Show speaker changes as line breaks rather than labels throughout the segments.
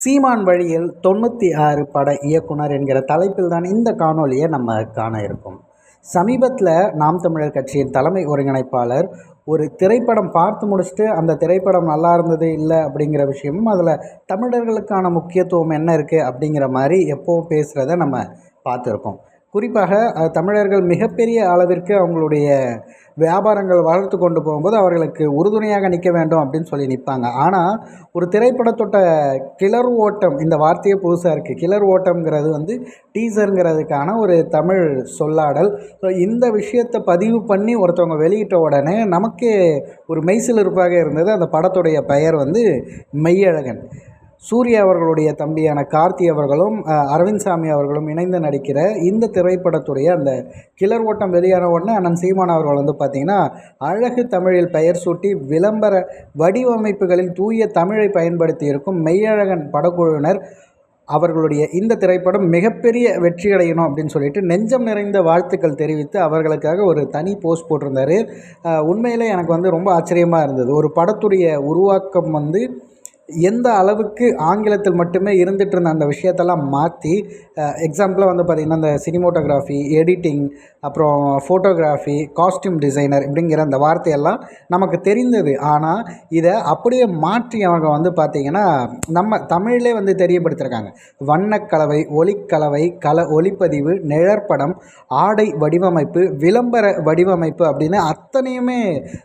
சீமான் வழியில் தொண்ணூற்றி ஆறு பட இயக்குனர் என்கிற தலைப்பில் தான் இந்த காணொலியை நம்ம காண இருக்கோம். சமீபத்தில் நாம் தமிழர் கட்சியின் தலைமை ஒருங்கிணைப்பாளர் ஒரு திரைப்படம் பார்த்து முடிச்சுட்டு அந்த திரைப்படம் நல்லா இருந்தது இல்லை அப்படிங்கிற விஷயமும் அதில் தமிழர்களுக்கான முக்கியத்துவம் என்ன இருக்குது அப்படிங்கிற மாதிரி எப்போவும் பேசுகிறத நம்ம பார்த்துருக்கோம். குறிப்பாக தமிழர்கள் மிகப்பெரிய அளவிற்கு அவங்களுடைய வியாபாரங்கள் வளர்த்து கொண்டு போகும்போது அவர்களுக்கு உறுதுணையாக நிற்க வேண்டும் அப்படின்னு சொல்லி நிற்பாங்க ஆனால் ஒரு திரைப்படத்தோட்ட கிளர் ஓட்டம் இந்த வார்த்தையே புதுசாக இருக்குது கிளர் ஓட்டம்ங்கிறது வந்து டீசருங்கிறதுக்கான ஒரு தமிழ் சொல்லாடல். ஸோ இந்த விஷயத்தை பதிவு பண்ணி ஒருத்தவங்க வெளியிட்ட உடனே நமக்கே ஒரு மெய்சிலிருப்பாக இருந்தது. அந்த படத்துடைய பெயர் வந்து மெய்யழகன். சூர்யா அவர்களுடைய தம்பியான கார்த்தி அவர்களும் அரவிந்த் சாமி அவர்களும் இணைந்து நடிக்கிற இந்த திரைப்படத்துடைய அந்த கிளர் ஓட்டம் வெளியான உடனே அண்ணன் சீமான் அவர்கள் வந்து பார்த்திங்கன்னா அழகு தமிழில் பெயர் சூட்டி விளம்பர வடிவமைப்புகளில் தூய தமிழை பயன்படுத்தி இருக்கும் மெய்யழகன் படக்குழுவினர் அவர்களுடைய இந்த திரைப்படம் மிகப்பெரிய வெற்றி அடையணும் அப்படின்னு சொல்லிட்டு நெஞ்சம் நிறைந்த வாழ்த்துக்கள் தெரிவித்து அவர்களுக்காக ஒரு தனி போஸ்ட் போட்டிருந்தார். உண்மையிலே எனக்கு வந்து ரொம்ப ஆச்சரியமாக இருந்தது. ஒரு படத்துடைய உருவாக்கம் வந்து எந்த அளவுக்கு ஆங்கிலத்தில் மட்டுமே இருந்துகிட்டு இருந்த அந்த விஷயத்தெல்லாம் மாற்றி எக்ஸாம்பிளாக வந்து பார்த்திங்கன்னா இந்த சினிமோட்டோகிராஃபி எடிட்டிங் அப்புறம் ஃபோட்டோகிராஃபி காஸ்டியூம் டிசைனர் இப்படிங்கிற அந்த வார்த்தையெல்லாம் நமக்கு தெரிந்தது. ஆனால் இதை அப்படியே மாற்றி அவங்க வந்து பார்த்திங்கன்னா நம்ம தமிழ்லே வந்து தெரியப்படுத்திருக்காங்க. வண்ணக்கலவை ஒளிக்கலவை கல ஒளிப்பதிவு நிழற்படம் ஆடை வடிவமைப்பு விளம்பர வடிவமைப்பு அப்படின்னு அத்தனையுமே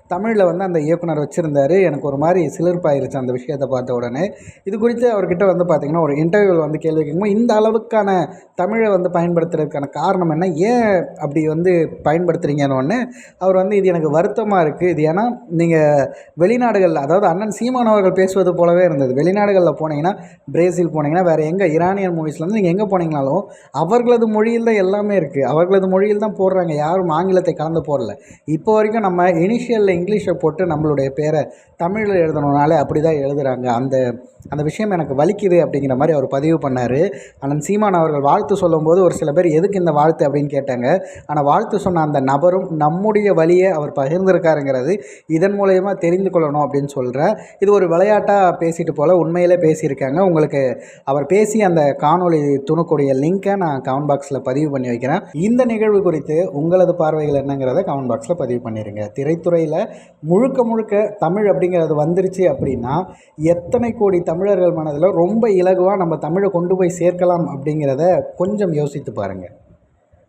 தமிழில் வந்து அந்த இயக்குனர் வச்சுருந்தாரு. எனக்கு ஒரு மாதிரி சிலிர்ப்பாயிருச்சு அந்த விஷயத்தை பார்த்து உடனே. இது குறித்து அவர்கிட்ட வந்து பார்த்திங்கன்னா ஒரு இன்டர்வியூவில் வந்து கேள்வி கேட்கும்போது இந்த அளவுக்கான தமிழை வந்து பயன்படுத்துறதுக்கான காரணம் என்ன? ஏன் அப்படி வந்து பயன்படுத்துகிறீங்கன்னு ஒன்று அவர் வந்து இது எனக்கு வருத்தமாக இருக்குது இது ஏன்னா நீங்கள் வெளிநாடுகளில் அதாவது அண்ணன் சீமான் அவர்கள் பேசுவது போலவே இருந்தது. வெளிநாடுகளில் போனீங்கன்னா பிரேசில் போனீங்கன்னா வேறு எங்கே ஈரானியன் மூவிஸ்லேருந்து நீங்கள் எங்கே போனீங்கனாலும் அவர்களது மொழியில் தான் எல்லாமே இருக்குது அவர்களது மொழியில் தான் போடுறாங்க. யாரும் ஆங்கிலத்தை கலந்து போடல. இப்போ வரைக்கும் நம்ம இனிஷியலில் இங்கிலீஷை போட்டு நம்மளுடைய பேரை தமிழில் எழுதணுனாலே அப்படி தான் எழுதுகிறாங்க அந்த அந்த விஷயம் எனக்கு வலிக்குது அப்படிங்கிற மாதிரி அவர் பதிவு பண்ணார். அண்ணன் சீமான் அவர்கள் வாழ்த்து சொல்லும்போது ஒரு சில பேர் எதுக்கு இந்த வாழ்த்து அப்படின்னு கேட்டாங்க. ஆனால் வாழ்த்து சொன்ன அந்த நபரும் நம்முடைய வழியை அவர் பகிர்ந்திருக்காருங்கிறது இதன் மூலயமா தெரிந்து கொள்ளணும் அப்படின்னு சொல்கிறேன் இது ஒரு விளையாட்டாக பேசிட்டு போல் உண்மையிலே பேசியிருக்காங்க. உங்களுக்கு அவர் பேசி அந்த காணொளி துணுக்கூடிய லிங்க்கை நான் கமெண்ட் பாக்ஸில் பதிவு பண்ணி வைக்கிறேன். இந்த நிகழ்வு குறித்து உங்களது பார்வைகள் என்னங்கிறத கமெண்ட் பாக்ஸில் பதிவு பண்ணிடுங்க திரைத்துறையில் முழுக்க முழுக்க தமிழ் அப்படிங்கிறது வந்துருச்சு அப்படின்னா எத்தனை கோடி தமிழர்கள் மனதில் ரொம்ப இலகுவாக நம்ம தமிழை கொண்டு போய் சேர்க்கலாம் அப்படிங்கிறத கொஞ்சம் யோசித்து பாருங்கள்